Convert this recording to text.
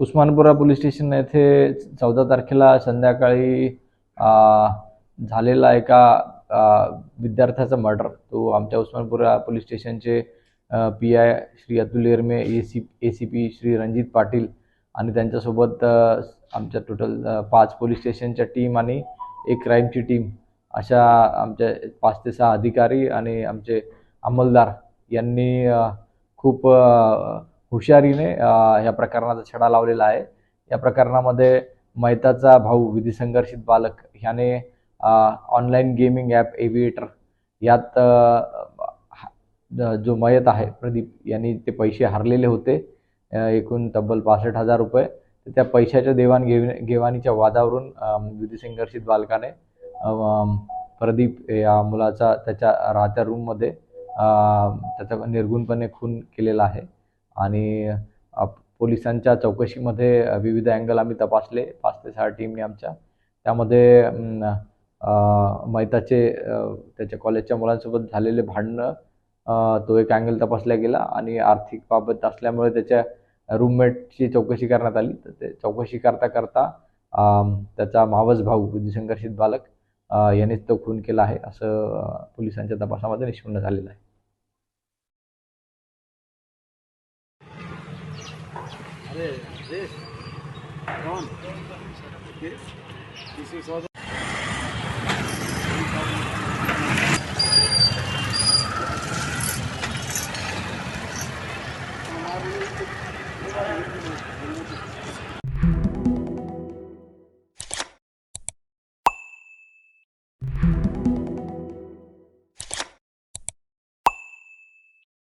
Usmanpura police station येथे चौदा तारखेला संध्याकाळी झालेला एका विद्यार्थ्याचा मर्डर. तो आमच्या Usmanpura police station P I Shri Atul Yerme A C A C P Shri Ranjit Patil आणि त्यांच्यासोबत आमच्या टोटल पाच पोलीस स्टेशनच्या टीम आणि एक क्राईमची टीम अशा आमच्या पाच ते सहा अधिकारी आणि आमचे अंमलदार यांनी खूप हुशारीने या प्रकरणाचा छडा लावलेला आहे. या प्रकरणामध्ये मैताचा भाऊ विधी संघर्षित बालक ह्याने ऑनलाईन गेमिंग ॲप एव्हिएटर यात हा- जो मयत आहे प्रदीप यांनी ते पैसे हरलेले होते. एकूण तब्बल पासष्ट हजार रुपये. त्या पैशाच्या देवाणघेव घेवाणीच्या वादावरून विधी संघर्षित बालकाने प्रदीप या मुलाचा त्याच्या राहत्या रूममध्ये त्याचा निर्गुणपणे खून केलेला आहे. आणि पोलिसांच्या चौकशीमध्ये विविध अँगल आम्ही तपासले. पाच ते सहा टीमने आमच्या. त्यामध्ये मैताचे त्याच्या कॉलेजच्या मुलांसोबत झालेले भांडणं तो एक अँगल तपासला गेला आणि आर्थिक बाबत असल्यामुळे त्याच्या रूममेटची चौकशी करण्यात आली. तर ते चौकशी करता करता त्याचा मावस भाऊ बुद्धिसंघर्षित संघर्षित बालक यानेच तो खून केला आहे असं पोलिसांच्या तपासामध्ये निष्पन्न झालेलं आहे. This. Gone. This.